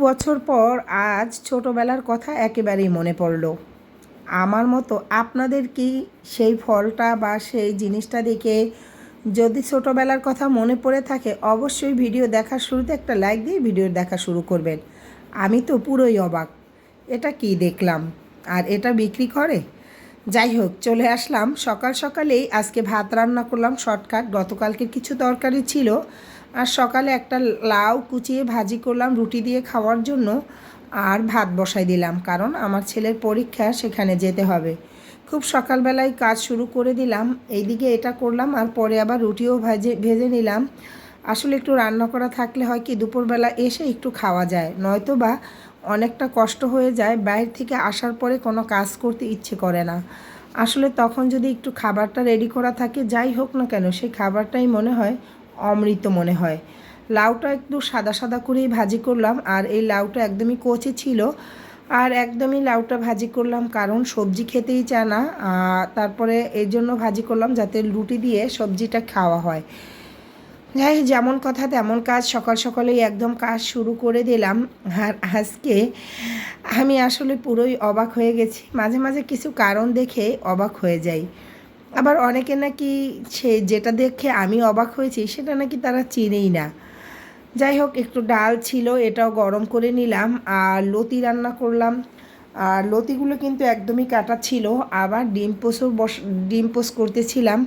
বছর পর আজ ছোটোবেলার কথা একেবারেই মনে পড়ল। আমার মতো আপনাদের কি সেই ফলটা বা সেই জিনিসটা দেখে যদি ছোটোবেলার কথা মনে পড়ে থাকে, অবশ্যই ভিডিও দেখার শুরুতে একটা লাইক দিয়ে ভিডিও দেখা শুরু করবেন। আমি তো পুরোই অবাক। এটা কি দেখলাম? আর এটা বিক্রি করে? যাই হোক, চলে আসলাম। সকাল সকালেই আজকে ভাত রান্না করলাম, শর্টকাট। গতকালকে কিছু তরকারি ছিল। আর সকালে একটা লাউ কুচিয়ে ভাজি করলাম, রুটি দিয়ে খাওয়ার জন্য, আর ভাত বসাই দিলাম। কারণ আমার ছেলের পরীক্ষা, সেখানে যেতে হবে। খুব সকালবেলায় কাজ শুরু করে দিলাম। এইদিকে এটা করলাম, আর পরে আবার রুটিও ভাজে, ভেজে নিলাম। আসলে একটু রান্না করা থাকলে হয় কি, দুপুরবেলা এসে একটু খাওয়া যায়। নয়তো বা অনেকটা কষ্ট হয়ে যায়, বাইরে থেকে আসার পরে কোনো কাজ করতে ইচ্ছে করে না। আসলে তখন যদি একটু খাবারটা রেডি করা থাকে, যাই হোক না কেন, সেই খাবারটাই মনে হয় অমৃত মনে হয়। লাউটা একটু সাদা সাদা করেই ভাজি করলাম, আর এই লাউটা একদমই কচি ছিল। আর একদমই লাউটা ভাজি করলাম কারণ সবজি খেতেই চায় না তারপরে এই জন্য ভাজি করলাম যাতে রুটি দিয়ে সবজিটা খাওয়া হয়। যাই যেমন কথা তেমন কাজ, সকাল সকালেই একদম কাজ শুরু করে দিলাম। আর আজকে আমি আসলে পুরোই অবাক হয়ে গেছি। মাঝে মাঝে কিছু কারণ দেখে অবাক হয়ে যাই। আবার অনেকে নাকি সে যেটা দেখে আমি অবাক হয়েছি, সেটা নাকি তারা চিনেই না। যাই হোক, একটু ডাল ছিল, এটাও গরম করে নিলাম, আর লতি রান্না করলাম। আর লতিগুলো কিন্তু একদমই কাটা ছিল, আবার ডিম পোস্টও বস, ডিম পোস্ট করতেছিলাম।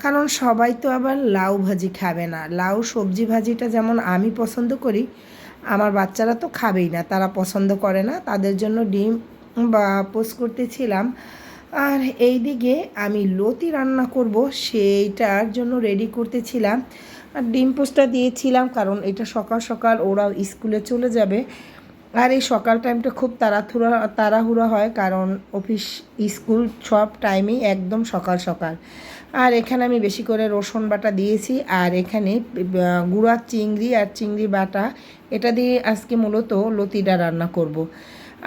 কারণ সবাই তো আবার লাউ ভাজি খাবে না। লাউ সবজি ভাজিটা যেমন আমি পছন্দ করি, আমার বাচ্চারা তো খাবেই না, তারা পছন্দ করে না। তাদের জন্য ডিম বা পোস্ট করতেছিলাম। আর এই দিকে আমি লতি রান্না করব, সেইটার জন্য রেডি করতেছিলাম। আর ডিম পোস্টটা দিয়েছিলাম, কারণ এটা সকাল সকাল ওরা স্কুলে চলে যাবে। আর এই সকাল টাইমটা খুব তাড়াহুড়া তাড়াহুড়া হয়, কারণ অফিস স্কুল সব টাইমেই একদম সকাল সকাল। আর এখানে আমি বেশি করে রসুন বাটা দিয়েছি, আর এখানে গুঁড়া চিংড়ি আর চিংড়ি বাটা। এটা দিয়ে আজকে মূলত লতিটা রান্না করব।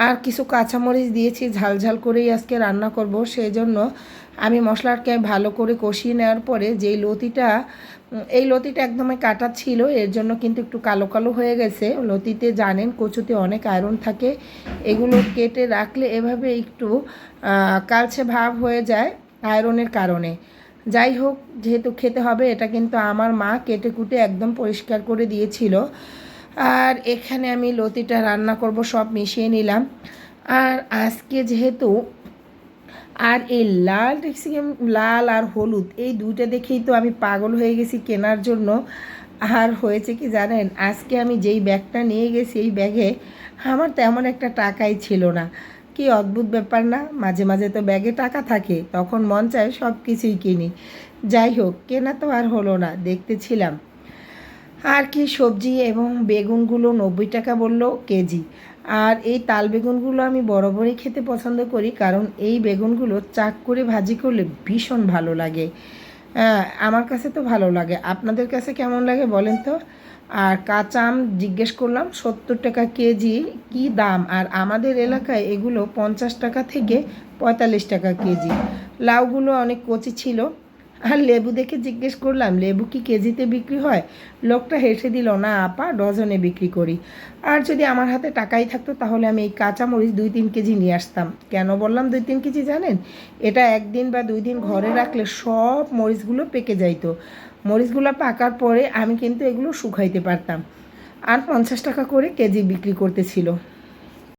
আর কিছু কাঁচামরিচ দিয়েছি, ঝাল ঝাল করেই আজকে রান্না করব। সেই জন্য আমি মশলাটাকে ভালো করে কষিয়ে নেওয়ার পরে যেই লতিটা, এই লতিটা একদমই কাটা ছিল, এর জন্য কিন্তু একটু কালো কালো হয়ে গেছে। লতিতে জানেন কচুতে অনেক আয়রন থাকে, এগুলো কেটে রাখলে এভাবে একটু কালছে ভাব হয়ে যায় আয়রনের কারণে। যাই হোক, যেহেতু খেতে হবে, এটা কিন্তু আমার মা কেটে কুটে একদম পরিষ্কার করে দিয়েছিল। আর এখানে আমি লতিটা রান্না করব, সব মিশিয়ে নিলাম। আর আজকে যেহেতু আর এই লাল ট্যাক্সিকাম লাল আর হলুদ, এই দুইটা দেখেই তো আমি পাগল হয়ে গেছি কেনার জন্য। আর হয়েছে কি জানেন, আজকে আমি যেই ব্যাগটা নিয়ে গেছি, এই ব্যাগে আমার তেমন একটা টাকাই ছিল না। কি অদ্ভুত ব্যাপার না, মাঝে মাঝে তো ব্যাগে টাকা থাকে, তখন মন চায় সব কিছুই কিনি। যাই হোক, কেনা তো আর হলো না, দেখতেছিলাম। আর কি সবজি এবং বেগুনগুলো নব্বই টাকা বলল কেজি। আর এই তাল বেগুনগুলো আমি বরাবরই খেতে পছন্দ করি কারণ এই বেগুনগুলো চাক করে ভাজি করলে ভীষণ ভালো লাগে। আমার কাছে তো ভালো লাগে। আপনাদের কাছে কেমন লাগে বলেন তো? আর কাঁচা আম জিজ্ঞেস করলাম, সত্তর টাকা কেজি কি দাম? আর আমাদের এলাকায় এগুলো পঞ্চাশ টাকা থেকে পঁয়তাল্লিশ টাকা কেজি। লাউগুলো অনেক কচি ছিল আর লেবু দেখে জিজ্ঞেস করলাম, লেবু কি কেজিতে বিক্রি হয়? লোকটা হেসে দিল, না আপা, ডজনে বিক্রি করি। আর যদি আমার হাতে টাকাই থাকতো তাহলে আমি এই কাঁচামরিচ দুই তিন কেজি নিয়ে আসতাম। কেন বললাম দুই তিন কেজি জানেন? এটা একদিন বা দুই দিন ঘরে রাখলে সব মরিচগুলো পেকে যাইতো। মরিচগুলো পাকার পরে আমি কিন্তু এগুলো শুকাইতে পারতাম। আর পঞ্চাশ টাকা করে কেজি বিক্রি করতেছিল।